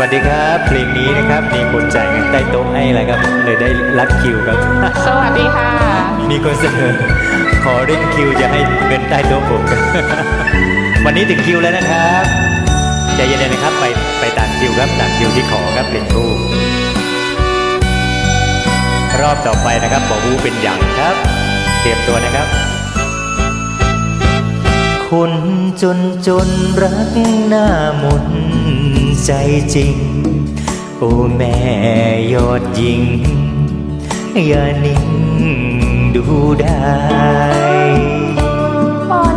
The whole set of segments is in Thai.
วัสดีครับ เพลงนี้นะครับมีคนจ่ายเงินใต้โต๊ะให้แล้วครับ เลยได้รัดคิวครับ สวัสดีค่ะ มีคนเสนอขอเร่งคิวจะให้เงินใต้โต๊ะผมครับวันนี้ถึงคิวแล้วนะครับใจเย็นๆนะครับ ไปไปตามคิวครับตามคิวที่ขอครับเพลงคู่รอบต่อไปนะครับบอกวูเป็นอย่างครับ เตรียมตัวนะครับคนจนจนรักหน้ามน ใจจริง โอ้แม่ยอดยิง อย่านิ่งดูได้คน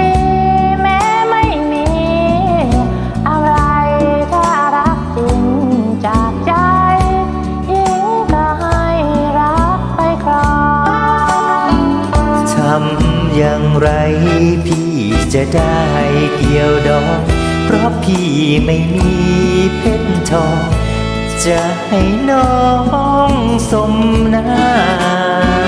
ดีๆแม้ไม่มีอะไรถ้ารักจริงจากใจหญิงก็ให้รักไปครองทำอย่างไรพี่จะได้เกี่ยวดอง เพราะพี่ไม่มีเพชรทอง จะให้น้องสมนา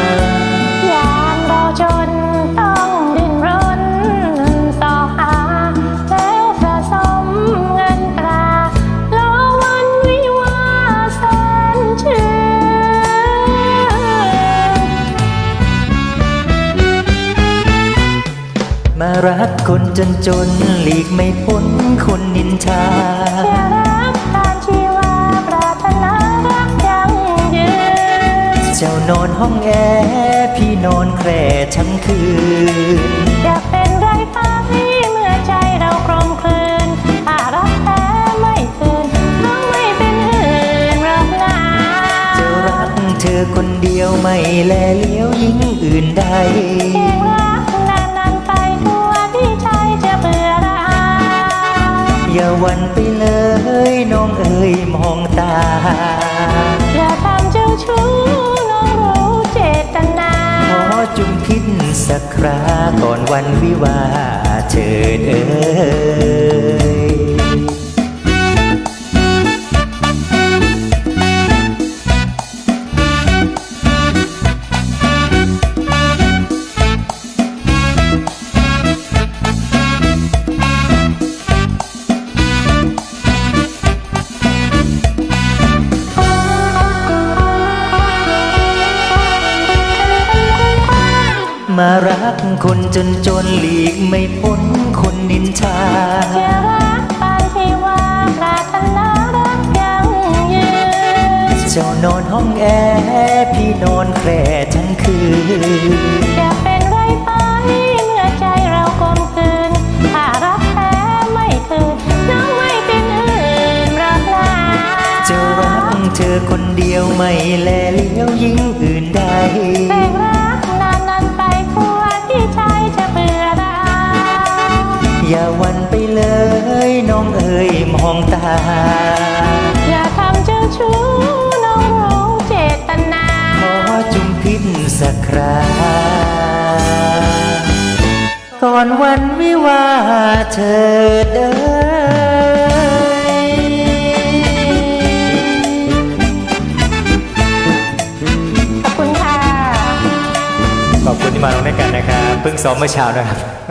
มารักคนจนจนหลีกไม่พ้นคนนินทารักตามชีวาปรารถนารักยังยืนเจ้านอนห้องแอร์พี่นอนแคร่ทั้งคืน อยากเป็นไรฟ้าที่เมื่อใจเรากลมกลืนถ้ารักแท้ไม่คืนน้องไม่เป็นอื่นหรอกนจะรักเธอคนเดียวไม่แลเลี้ยวยิ่งอื่นใด วันไปเลยน้องเอ๋ยมองตา อย่าทำเจ้าชู้น้องรู้เจตนา ขอจุมพิษสักคราก่อนวันวิวาห์เถิดเอ๋ย มารักคนจนจนหลีกไม่พ้นคนนินทาจะรักปานที่ว่าปรารถนารักยังยืนเจ้านอนห้องแอร์พี่นอนแคร่ทั้งคืนจะเป็นไรไปเมื่อใจเรากลมกลืนถ้ารักแท้ไม่คืนน้องไม่เป็นอื่นรอกนะจะรักเธอคนเดียวไม่แลเลี้ยวยิ่งอื่นใด อย่าหวันไปเลย น้องเอ๋ยมองตา อย่าทำเจ้าชู้น้องรู้เจตนา ขอจุมพิษสักคราก่อนวันวิวาห์เธอเด้อขอบคุณค่ะขอบคุณที่มาลงด้วยกันนะครับเพิ่งซ้อมเมื่อเช้านะครับ